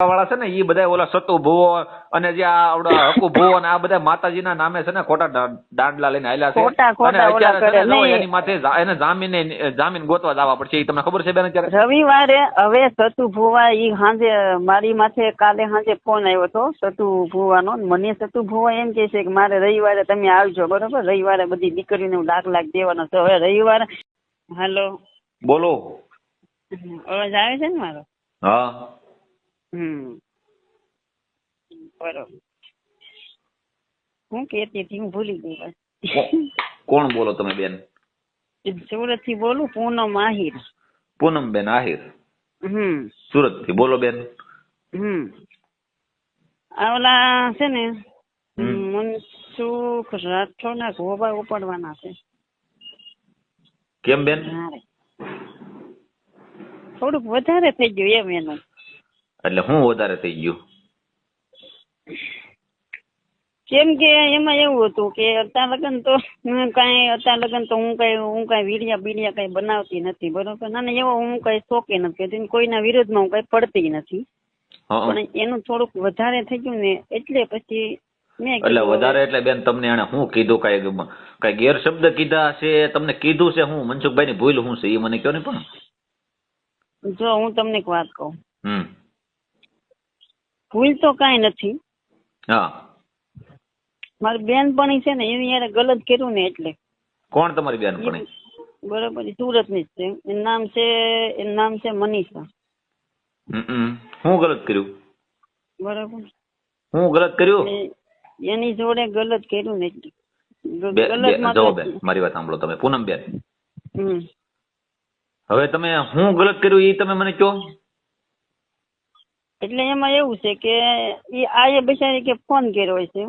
વાળા છે ને એ બધા ઓલા સતુ ભુવો અને જે આ આવડો હકુ ભુવો અને આ બધા માતાજીના નામે છે ને ખોટા દાંડલા લઈને આયેલા છે. અને અત્યારે. એની માથે એને જામીન જામીન ગોતવા જવા પડશે એ તમને ખબર છે બેન અત્યારે? રવિવારે હવે સતુ ભુવા ઈ હાંજે મારી માથે કાલે સાંજે ફોન આવ્યો હતો સતુ ભુવાનો મને સતુ ભુવા એમ કે છે કે મારે રવિવારે તમે આવજો બરોબર? રવિવારે બધી દીકરીને હું લાખ લાખ દેવાનો છે. હવે રવિવારે હાલો. બોલો. અવાજ આવે છે ને મારો? હા. હમ. બરોબર. હું કેતી હતી હું ભૂલી ગઈ કોણ બોલો તમે બેન? સુરતથી બોલું પૂનમ આહિર. પૂનમ બેન આહિર. હમ. સુરતથી બોલો બેન. હમ. ઓલા છે ને. મનસુખ રાઠો ના ગોબા ઉપાડવાના છે. કેમ બેન? થોડુંક વધારે થઈ ગયું એમ એનું. એટલે હું વધારે થઈ ગયું? કેમ કે એમાં એવું હતું કે અત્યાર લગન તો હું કાંઈ અત્યાર લગન તો હું કઈ હું કઈ વીડિયા બીડિયા કઈ બનાવતી નથી બરોબર? ના એવો હું કઈ શોખી નથી કોઈના વિરોધમાં હું કઈ પડતી નથી. હં, હં. પણ એનું થોડુંક વધારે થઈ ગયું ને એટલે પછી એટલે વધારે એટલે બેન તમને એને શું કીધું? કઈ કઈ ગેરશબ્દ કીધા છે તમને કીધું છે હું? મનસુખભાઈ ની ભૂલ શું છે? એ મને કયો ને પણ. જો હું તમને એક વાત કહું. હમ. ભૂલ તો કાંઈ નથી. હા. મારી બેનપણી છે ને એની યારે ગલત કર્યું ને એટલે. કોણ તમારી બેન પણ બરોબર સુરતની છે. એનું નામ છે એનું નામ છે મનીષા. હું ગલત કર્યું? બરોબર. હું ગલત કર્યું? એની જોડે ગલત કર્યું ને એટલે. બેન મારી વાત સાંભળો તમે. પૂનમ બેન. હમ. હવે તમે હું ગલત કર્યું એ તમે મને કહો? એટલે એમાં એવું છે કે એ આયે બિચારી કે ફોન કર્યો છે.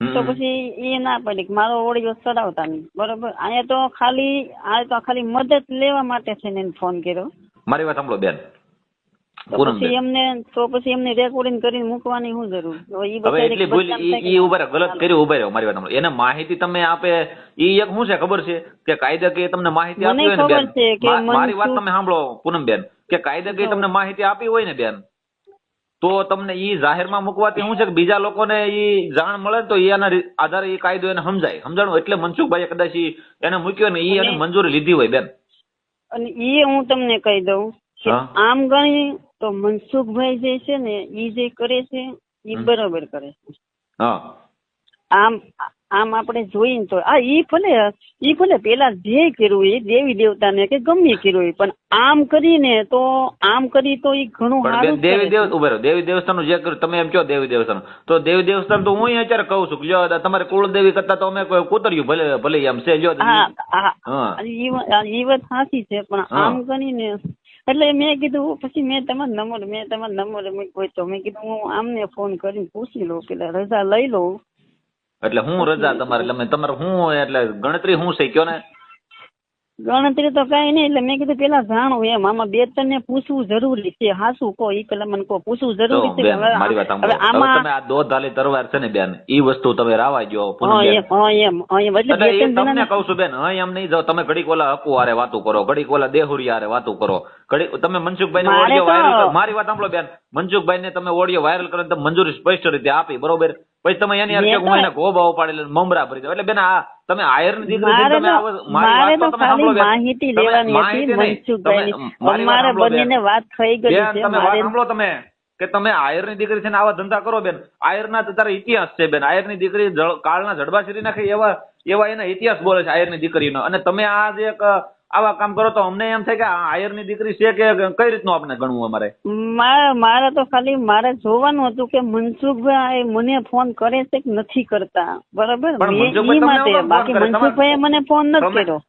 તો પછી એ ના પડે મારો ઓડિયો ચડાવતા નહીં. બરોબર? અહીંયા તો ખાલી આ તો ખાલી મદદ લેવા માટે છે ને ફોન કર્યો. મારી વાત સાંભળો બેન. પછી એમને તો પછી એમને રેકોર્ડિંગ કરીને મૂકવાની શું જરૂર? ઈ હવે બચારી એટલી ભૂલ ઈ થાય કે ઈ ઊભા ગલત કર્યું ઊભા રહો મારી વાત સાંભળો. એને માહિતી તમે આપે ઈ એક શું છે ખબર છે? કે કાયદાકીય તમને માહિતી આપી હોય ને બેન. કે મારી વાત તમે સાંભળો પૂનમ બેન. કે કાયદાકીય તમને માહિતી આપી હોય ને બેન. તો તમને ઈ જાહેરમાં મૂકવાથી શું છે કે બીજા લોકોને ઈ જાણ મળે તો એના આધારે એ કાયદો એને સમજાય. સમજાણું એટલે મનસુખભાઈ કદાચ એને મૂક્યો ને ઈ એને મંજૂરી લીધી હોય બેન. અને ઈ હું તમને કહી દઉં કે આમ ગણી તો મનસુખભાઈ જે છે ને ઈ જે કરે છે ઈ બરાબર બરોબર કરે છે. હા. આમ આમ આપણે જોઈએ તો આ ઈ ભલે ઈ ભલે પેલા જે કર્યું એ દેવી દેવતાને કે ગમે કર્યું પણ આમ કરીને તો આમ કરી તો ઈ ઘણું સારું દેવી દેવ ઉભે રહો. દેવી દેવસ્થાનનું જે કર્યું તમે એમ કહો દેવી દેવસ્થાન તો દેવી દેવસ્થાન તો હું અત્યારે કહું છું જો તમારે કુળદેવી કરતા તો અમે કુતર્યું ભલે ભલે એમ છે હા ઈ વાત સાચી છે પણ. આમ કરીને એટલે મેં કીધું પછી મેં તમારો નંબર મેં તમારો નંબર મૂક્યો તો. મેં કીધું હું આમને ફોન કરીને પૂછી લઉં કે રજા લઈ લઉં. એટલે હું રજા તમારે એટલે મેં તમારે હું એટલે ગણતરી શું છે કયો ને? ગણતરી તો કઈ નહીં એટલે મેં કીધું પેલા જાણું એમ. આમાં બે ત્રણ ને પૂછવું જરૂરી છે. હાસુ કો ઈ પેલા મને કો પૂછવું જરૂરી છે મારી વાત હવે આમાં તમે આ દોધ હાલી તરવાર છે ને બેન ઈ વસ્તુ તમે રાવા હા એમ એમ એટલે બે ત્રણ તમને કહું છું બેન હા એમ નહીં જાવ તમે ઘડીક ઓલા હકુ આરે વાતું કરો ઘડીક ઓલા દેહુરી આરે વાતું કરો. ઘડી તમે મનસુખભાઈ ને ઓડિયો વાયરલ કરો. મારી વાત સાંભળો બેન મનસુખભાઈ ને તમે ઓડિયો વાયરલ કરો તમે મંજૂરી સ્પષ્ટ રીતે આપી બરોબર? પછી તમે એની કે હું એને ગોબા ઉપાડી લઈને મમરા ભરી દો. એટલે બેન આ તમે આયર્ન દીકરી મારે તો- ખાલી માહિતી લેવાની હતી. વાત સાંભળો બંનેને વાત થઈ ગઈ છે તમે વાત સાંભળો તમે કે તમે આયરની દીકરી છે ને આવા ધંધા કરો બેન. આયર ના તારા ઇતિહાસ છે બેન. આયરની દીકરી કાળના જડબા શીરી નાખે એવા એવા એના ઇતિહાસ બોલે છે આયરની દીકરીનો. અને તમે આ જે એક આવા કામ કરો તો અમને એમ થાય કે આયરની દીકરી છે કે કઈ રીતનું આપણે ગણવું અમારે? મારે તો ખાલી મારે જોવાનું હતું કે મનસુખભાઈ મને ફોન કરે છે કે નથી કરતા. બરાબર? બાકી મનસુખભાઈ મને ફોન નથી કર્યો.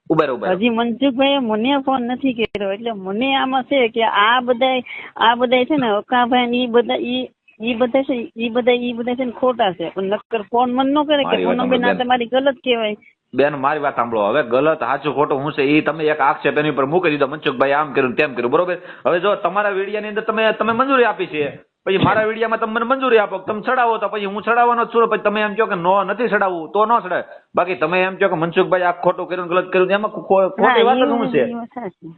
હજી મનસુખભાઈ મને ફોન નથી કર્યો. એટલે મને આમાં છે કે આ બધા આ બધા છે ને અકાભાઈ ને ઈ બધા ઈ ઈ બધા છે ઈ બધા ઈ બધા છે ને ખોટા છે. પણ નક્કર ફોન મન ન કરે કે પૂનમબેન આ. તમારી ગલત કહેવાય. બેન મારી વાત સાંભળો. હવે ગલત સાચું ખોટું હું છે એ તમે એક આક્ષેપ એની ઉપર મૂકી દીધો. મનસુખભાઈ આમ કર્યું તેમ કર્યું બરોબર? હવે જો તમારા વિડિયાની અંદર તમે તમે મંજૂરી આપી છે. પછી મારા વિડિયામાં તમે મને મંજૂરી આપો તમે ચડાવો તો પછી હું ચડાવવાનો જ છું. પછી તમે એમ કહો કે નો નથી ચડાવવું તો ન ચડાય. બાકી તમે એમ કહો કે મનસુખભાઈ આ ખોટું કર્યું ગલત કર્યું એમાં ખોટી વાત શું છે.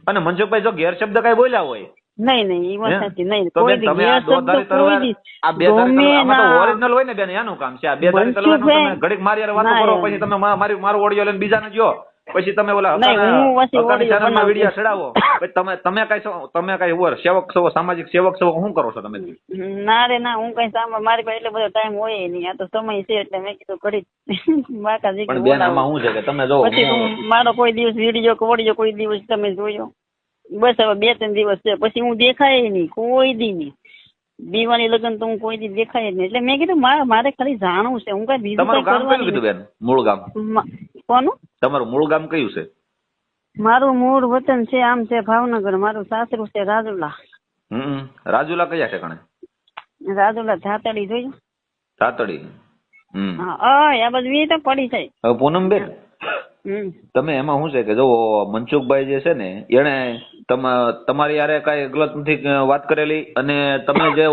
અને મનસુખભાઈ જો ગેરશબ્દ કઈ બોલ્યા હોય નહીં નહીં એ વાત સાચી. નહીં કોઈ દી તમે બે શબ્દ કોઈ દી આ બે ગમે તલવાર આમાં તો ના. ઓરિજિનલ હોય ને બેન એનું કામ છે. આ બે ધારી તલવારનું તમે ઘડીક મારી હારે વાતો કરો પછી તમે મારી મારું ઓડિયો લઈને બીજાને જો પછી તમે ઓલા. વીડિયો ચડાવો. પછી તમે તમે કઈ તમે કઈ ઓર સેવક છો સામાજિક સેવક છો શું કરો છો તમે ના રે ના હું કઈ સાંભળ મારી પાસે એટલો બધો ટાઈમ હોય નહીં. આ તો સમય છે એટલે મેં કીધું ઘડી બાકાજી પણ બેન આમાં શું છે કે તમે જો પછી મારો કોઈ દિવસ વીડિયો કે ઓડિયો કોઈ દિવસ તમે જોયો? બસ હવે બે ત્રણ દિવસ છે પછી હું દેખાય નહીં કોઈ દી નહીં. દીવાની લગન તો હું કોઈ દી દેખાય નહીં. એટલે મેં કીધું મારે મારે ખાલી જાણવું છે હું કઈ બીજું તમારું કઈ ગામ કયું કીધું બેન? મૂળ ગામ. કોનું? તમારું મૂળ ગામ કયું છે? મારું મૂળ વતન છે આમ છે ભાવનગર. મારું સાસરું છે રાજુલા. હમ રાજુલા કયા ઠેકાણે? રાજુલા ધાતડી જોયું? ધાતડી. હમ. હા આ બધું તો પડી જાય હવે પૂનમબેન તમે એમાં શું છે કે જો મનસુખભાઈ જે છે ને એને તમારી યારે કઈ ગલત નથી વાત કરેલી અને તમે જે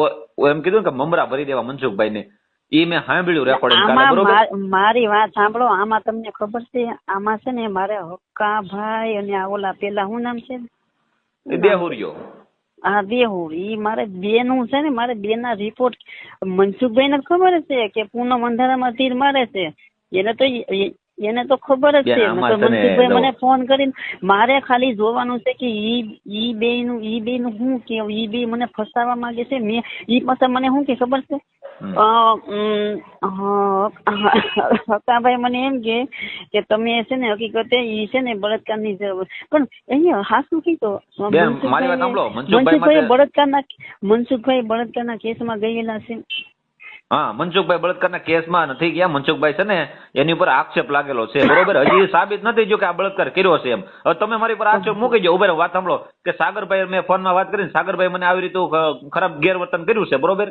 એમ કીધું ને કે મમરા ભરી દેવા મનસુખભાઈ ને ઈ મેં સાંભળ્યું રેકોર્ડિંગ બરોબર? મારી વાત સાંભળો આમાં તમને ખબર છે આમાં છે ને મારે હક્કાભાઈ અને આ ઓલા પેલા શું નામ છે? એ દેહુરિયો આ દેહુર ઈ મારે બે નું છે ને મારે બે ના રિપોર્ટ મનસુખભાઈ ને ખબર છે કે પૂનમ અંધારામાં તીર મારે છે. એને તો એ- એને તો ખબર જ છે. ને મનસુખભાઈ મને ફોન કરીને મારે ખાલી જોવાનું છે કે ઈ ઈ બે નું ઈ બે નું શું કે ઈ બે મને ફસાવા માંગે છે? મેં ઈ પાછા મને શું કે ખબર છે? હકાભાઈ મને એમ કે કે તમે છે ને હકીકતે ઈ છે ને બળાત્કારની જરૂર. પણ અહીંયા હાસું કીધો મનસુખભાઈ બળતકાર ના મનસુખભાઈ બળતકાર ના કેસમાં ગયેલા છે. હા મનસુખભાઈ બળાત્કારના કેસમાં નથી ગયા. મનસુખભાઈ છે ને એની ઉપર આક્ષેપ લાગેલો છે. બરોબર? હજી સાબિત નથી થયું કે આ બળાત્કાર કર્યો છે એમ. હવે તમે મારી પર આક્ષેપ મૂકી દો. ઊભા વાત સાંભળો. કે સાગરભાઈ મેં ફોનમાં વાત કરીને સાગરભાઈ મને આવી રીતે ખરાબ ગેરવર્તન કર્યું છે બરોબર?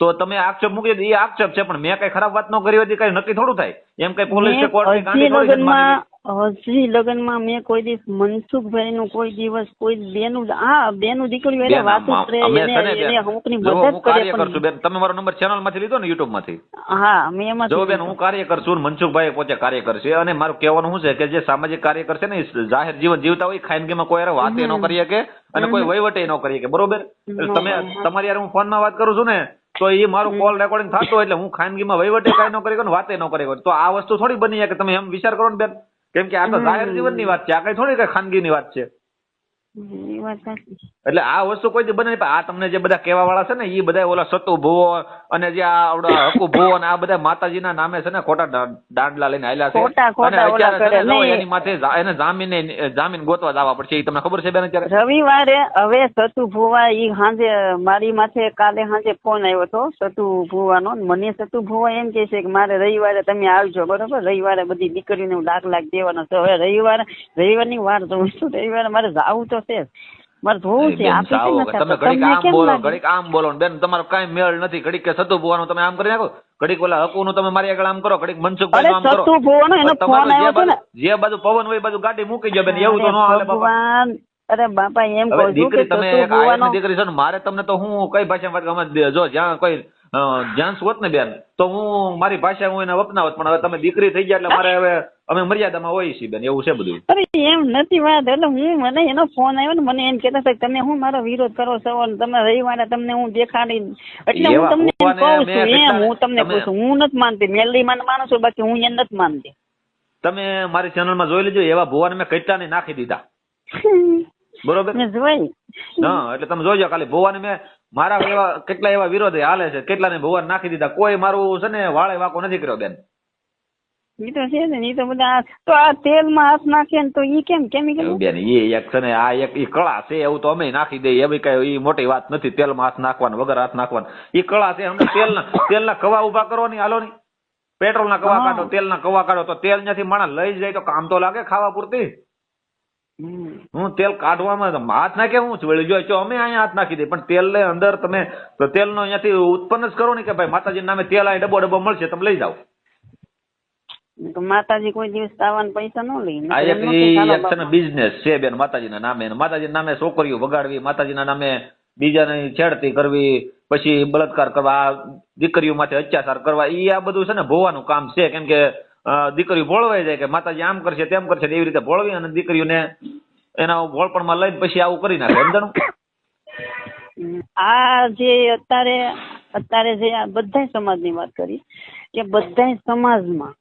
તો તમે આક્ષેપ મૂકી દો. એ આક્ષેપ છે પણ મેં કઈ ખરાબ વાત ન કરી હતી કઈ નક્કી થોડું થાય? એમ કઈ પોલીસ કોર્ટ હજી લગ્નમાં માં મેં કોઈ દિવસ મનસુખભાઈ નું કોઈ દિવસ કોઈ બેનું હા બેનું દીકરી એને વાતું કરે એને એને અમુકની મદદ કરે પણ બેન તમે મારો નંબર ચેનલમાંથી લીધો ને યુટ્યુબમાંથી? હા મેં એમાં જો બેન હું કાર્ય કરશું મનસુખભાઈ પોતે કાર્ય કરશે અને મારું કહેવાનું શું છે કે જે સામાજિક કાર્ય કરશે ને જાહેર જીવન જીવતા હોય ખાનગીમાં કોઈ વાત ન કરી શકે અને કોઈ વહીવટે ન કરી શકે બરોબર? તમે તમારી યાર હું ફોનમાં વાત કરું છું ને તો એ મારું કોલ રેકોર્ડિંગ થતું એટલે હું ખાનગીમાં વહીવટે કઈ ન કરી ને વાતે ન કરી તો આ વસ્તુ થોડી બની કે તમે એમ વિચાર કરો ને બેન. કેમ કે આ તો જાહેર જીવનની વાત છે. આ કઈ થોડી કઈ ખાનગીની વાત છે. એ વાત સાચી. એટલે આ વસ્તુ કોઈ દી બને આ તમને જે બધા કહેવા વાળા છે ને એ બધા ઓલા સતુ ભુવો અને જે આ આવડા હકુ ભુવો અને આ બધા માતાજીના નામે છે ને ખોટા દાંડલા લઈને આયલા છે. ખોટા- ખોટા ઓલા કરે. એની માથે એને જામીને જામીન ગોતવા જવા પડશે એ તમને ખબર છે બેન અત્યારે? રવિવારે હવે સતુ ભુવા ઈ હાંજે મારી માથે કાલે હાંજે ફોન આવ્યો હતો સતુ ભુવાનો મને સતુ ભુવા એમ કે છે કે મારે રવિવારે તમે આવજો બરોબર? રવિવારે બધી દીકરીને હું લાખ લાખ દેવાનો છે. હવે રવિવારે રવિવારની વાર જોઉં છું રવિવારે મારે જાવું તો છે મારે જોવું છે આપી સાવ નથી ઘડીક આમ બોલો ઘડીક આમ બોલો બેન તમારો કાઈ મેળ નથી. ઘડીક કે સતુ ભુવાનું તમે આમ કરી નાખો. ઘડીક ઓલા હકુ નું તમે મારી આગળ આમ કરો ઘડીક મનસુખભાઈ નું આમ કરો. ભુવાનો એનો ફોન જે આવ્યો છે ને. બાજુ- જે બાજુ પવન હોય બાજુ ગાડી મૂકી દો બેન એવું તો ન હાલે બાપા. અરે બાપા એમ કહું છું કે દીકરી તમે એક આયતની દીકરી છો ને મારે તમને તો હું કઈ ભાષામાં વાત કરું? અમે જો જ્યાં કોઈ જ્યાં હોત ને બેન? તો હું મારી ભાષા હું એને અપનાવત પણ હવે તમે દીકરી થઈ ગયા એટલે મારે હવે અમે મર્યાદામાં હોઈએ છીએ બેન એવું છે બધું? અરે એમ નથી વાત એટલે હું મને એનો ફોન આવ્યો ને મને એમ કહેતા હતા તમે હું મારો વિરોધ કરો છો અને તમે રવિવારે તમને હું દેખાડી એટલે હું તમને એમ કહું છું એમ હું તમને કહું છું હું નથી માનતી મેલડી માન માનું છું બાકી હું એમ નથી માનતી. તમે મારી ચેનલમાં જોઈ લેજો એવા ભુવાને મેં કેટલાને નાખી દીધા. બરોબર? હા એટલે તમે જોજો ખાલી ભુવાને મેં મારા એવા કેટલા એવા વિરોધ હાલે છે કેટલાને ભુવાને નાખી દીધા. કોઈ મારું છે ને વાળે વાકો નથી કર્યો બેન. ઈ તો છે ને ઈ તો બધા તો આ તેલમાં હાથ નાખે ને તો ઈ કેમ કેમિકલ બેન એ એક છે ને આ એક ઈ કળા છે એવું તો અમે નાખી દઈએ. એવી કઈ ઈ મોટી વાત નથી તેલમાં હાથ નાખવાનો વગર હાથ નાખવાનો. ઈ કળા છે અમને તેલના તેલના કવા ઊભા કરો ની હાલો ની. પેટ્રોલના કવા કાઢો કાઢો તેલના કવા કાઢો તો તેલ નથી માણસ લઈ જાય તો કામ તો લાગે ખાવા પૂરતી. હું તેલ કાઢવામાં હાથ નાખે હું વળી જો ચો અમે અહીંયા હાથ નાખી દઈએ. પણ તેલ અંદર તમે તેલનો અહીંયાથી ઉત્પન્ન જ કરો ને કે ભાઈ માતાજી નામે તેલ અહીં ડબ્બો ડબ્બો મળશે તમે લઈ જાઓ. માતાજી કોઈ દિવસ તાવાના પૈસા ન લે. આ એક છે ને બિઝનેસ છે બેન માતાજીના નામે. માતાજીના નામે છોકરીઓ વગાડવી માતાજીના નામે બીજાને છેડતી કરવી પછી બળાત્કાર કરવા દીકરીઓ માથે અત્યાચાર કરવા ઈ આ બધું છે ને ભોવાનું કામ છે. કેમ કે દીકરીઓ ભોળવાઈ જાય કે માતાજી આમ કરશે તેમ કરશે એવી રીતે ભોળવી અને દીકરીઓને એના ભોળપણમાં લઈને પછી આવું કરી નાખે સમજણ આ જે અત્યારે અત્યારે જે આ બધાય સમાજની વાત કરી કે બધાય સમાજમાં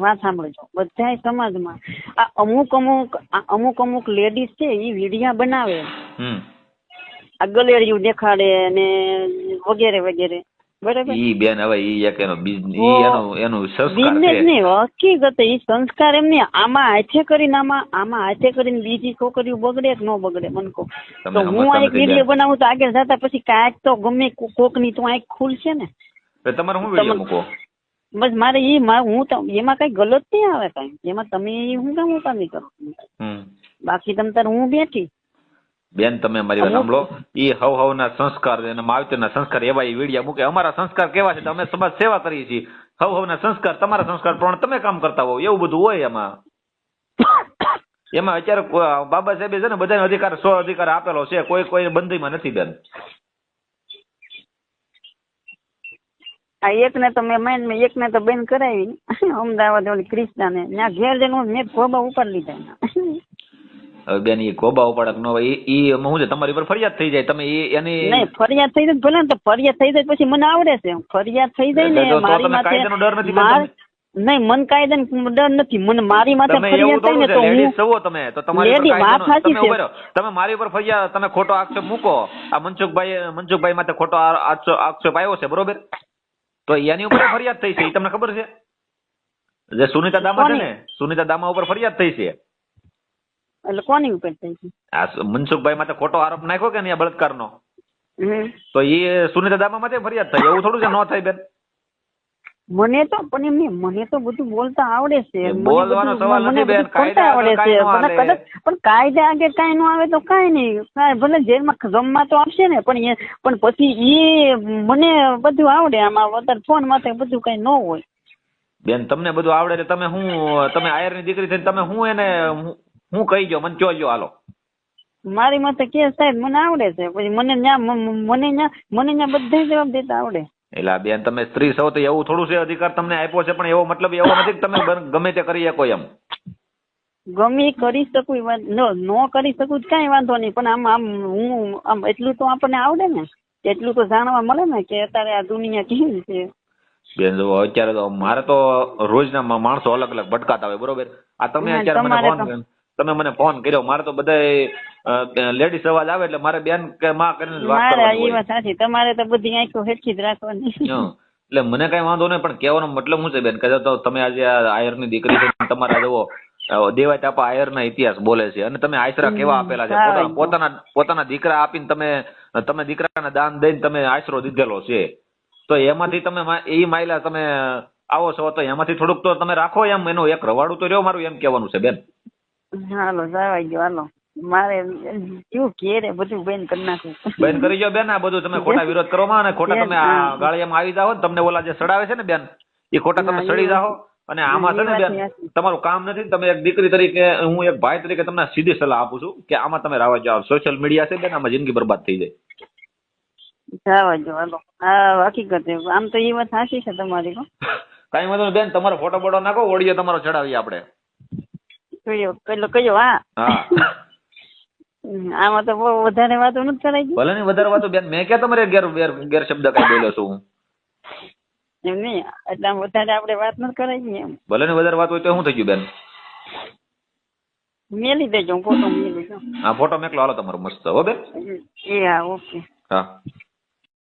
વાત સાંભળજો બધાય સમાજમાં આ અમુક અમુક આ અમુક અમુક લેડીઝ છે એ વિડિયા બનાવે. હમ. આ ગલેડિયું દેખાડે ને વગેરે વગેરે. બરાબર. ઈ બેન હવે ઈ એક એનો બિઝ- ઓ, ઈ એનું એનું સંસ્કાર છે. હકીકત એ સંસ્કાર એમ નહીં. આમાં હાથે કરીને આમાં આમાં હાથે કરીને બીજી છોકરીઓ બગડે કે ન બગડે મને કહો. તો હું આ એક વીડિયો બનાવું તો આગળ જતા પછી કાંઈક તો ગમે કોક કોકની તો આંખ ખુલશે ને. તમારે શું વીડિયો મૂકો બસ મારે એ હું એમાં કઈ ગલત નહીં આવે કઈ. એમાં તમે હું કામ ઉપામી કરો? બાકી તમ તાર હું બેઠી? બેન તમે મારી વાત સાંભળો. એ હવ હવના સંસ્કાર અને માવતરના સંસ્કાર એવા એ વીડિયા મૂકે. અમારા સંસ્કાર કેવા છે? અમે સમાજ સેવા કરીએ છીએ. હવ હવના સંસ્કાર તમારા સંસ્કાર પ્રમાણે તમે કામ કરતા હોવ. એવું બધું હોય એમાં. એમાં અત્યારે બાબા સાહેબે છે ને બધાને અધિકાર સ્વ અધિકાર આપેલો છે. કોઈ કોઈ બંધીમાં નથી બેન. આ એક ને તો મેં એક ને તો બેન કરાવી. અમદાવાદ ઓલી ક્રિષ્ના ને ત્યાં ઘેર જઈને મેં ખોબા ઉપાડી લીધા. હવે બેન એ કોબા પડક નો એ એમાં શું છે તમારી પર ફરિયાદ થઈ જાય તમે એ એની નહીં ફરિયાદ થઈ જાય ભલે ને તો ફરિયાદ થઈ જાય પછી મને આવડે છે ફરિયાદ થઈ જાય ને મારી માથે ડર નથી નહીં મન કાયદા ડર નથી. મને મારી માથે ફરિયાદ થઈ ને તો હું સવો તમે તો તમારી લેડી વાત સાચી છે. તમે મારી ઉપર ફરિયાદ તમે ખોટો આક્ષેપ મૂકો. આ મનસુખભાઈ મનસુખભાઈ માથે ખોટો આક્ષેપ આવ્યો છે બરોબર? તો એની ઉપર ફરિયાદ થઈ છે એ તમને ખબર છે? જે સુનિતા દામા છે ને સુનિતા દામા ઉપર ફરિયાદ થઈ છે. એટલે કોની ઉપર થઈ છે? આ મનસુખભાઈ માથે ખોટો આરોપ નાખ્યો કે નહીં બળાત્કારનો? તો એ સુનિતા દામા માટે ફરિયાદ થઈ. એવું થોડું છે? ન થાય બેન. મને તો પણ એમ નહીં, મને તો બધું બોલતા આવડે છે. બોલવાનો સવાલ નથી બેન, કાયદા આવડે છે. મને કદાચ પણ કાયદા આગળ કાંઈ ન આવે તો કાંઈ નહીં. ભલે જેલમાં જમવા તો આવશે ને પણ એ પણ પછી એ મને બધું આવડે. આમાં વધારે ફોન માથે બધું કાંઈ ન હોય. બેન તમને બધું આવડે એટલે તમે હું તમે આયરની દીકરી થઈને તમે હું એને હું- કહી જો મને જોજો જો હાલો. મારી માથે કે સાહેબ મને આવડે છે. પછી મને ન્યા મને ન્યા મને ન્યા બધા જવાબ દેતા આવડે. એટલે બેન તમે સ્ત્રી છો તો એવું થોડું છે અધિકાર તમને આપ્યો છે પણ એવો મતલબ એવો નથી કે તમે ગમે તે કરી શકો એમ. ગમે કરી શકું ન ન કરી શકું કઈ વાંધો નહીં પણ આમ આમ હું આમ એટલું તો આપણને આવડે ને. એટલું તો જાણવા મળે ને કે અત્યારે આ દુનિયા કેવી છે. બેન જો અત્યારે તો મારે તો રોજના માણસો અલગ અલગ ભટકાતા હોય બરોબર? આ તમે અત્યારે મને ફોન. તમે મને ફોન કર્યો મારે તો બધા લેડીઝ અવાજ આવે એટલે મારે બેન કે માં કરીને વાત કરવાની વાત સાચી તમારે તો બધી આંખો હેઠી જ રાખવાની. એટલે મને કઈ વાંધો નહીં પણ કહેવાનો મતલબ શું છે બેન? કે તો તમે આજે આ આયરની દીકરી છે તમારા જવો દેવાય તાપા આયરના ઇતિહાસ બોલે છે. અને તમે આશરા કેવા આપેલા છે? પોતાના પોતાના પોતાના દીકરા આપીને તમે તમે દીકરાના દાન દઈને તમે આશરો દીધેલો છે. તો એમાંથી તમે એ માયલા તમે આવો છો તો એમાંથી થોડુંક તો તમે રાખો એમ એનું એક રવાડું તો રહ્યો મારું એમ કહેવાનું છે બેન. હાલો જવાઈ ગયો હાલો. મારે શું ઘેરે બધું બેન કરી નાખું. બેન કરી ગયો બેન આ બધું તમે ખોટા વિરોધ કરવામાં અને ખોટા તમે આ. ગાળિયામાં આવી જાઓ ને તમને ઓલા જે સડાવે છે ને બેન એ ખોટા તમે સડી જાઓ અને આમાં છે ને બેન તમારું કામ નથી તમે એક દીકરી તરીકે હું એક ભાઈ તરીકે તમને સીધી સલાહ આપું છું કે આમાં તમે રાવા જાઓ સોશિયલ મીડિયા છે બેન આમાં જિંદગી બરબાદ થઈ જાય. જવા જો હાલો. હા હકીકત આમ તો એ વાત સાચી છે તમારી. કાંઈ વાંધો બેન તમારો ફોટો બોટો નાખો ઓડિયો તમારો ચડાવીએ આપણે. કયો કયો કયો હા. હા. આમાં તો બહુ વધારે વાતો નથી કરાઈ ભલે નહીં વધારે વાતો બેન મેં ક્યાં તમારે ગેર શબ્દ કઈ બોલ્યો છું? હું એમ નહીં એટલે વધારે આપણે વાત નથી કરાઈ એમ. ભલે ને વધારે વાત હોય તો શું થઈ ગયું બેન? મેલી દેજો ફોટો મેલી ફોટો મેકલો હાલો તમારો મસ્ત હો બેન. એ હા ઓકે. હા.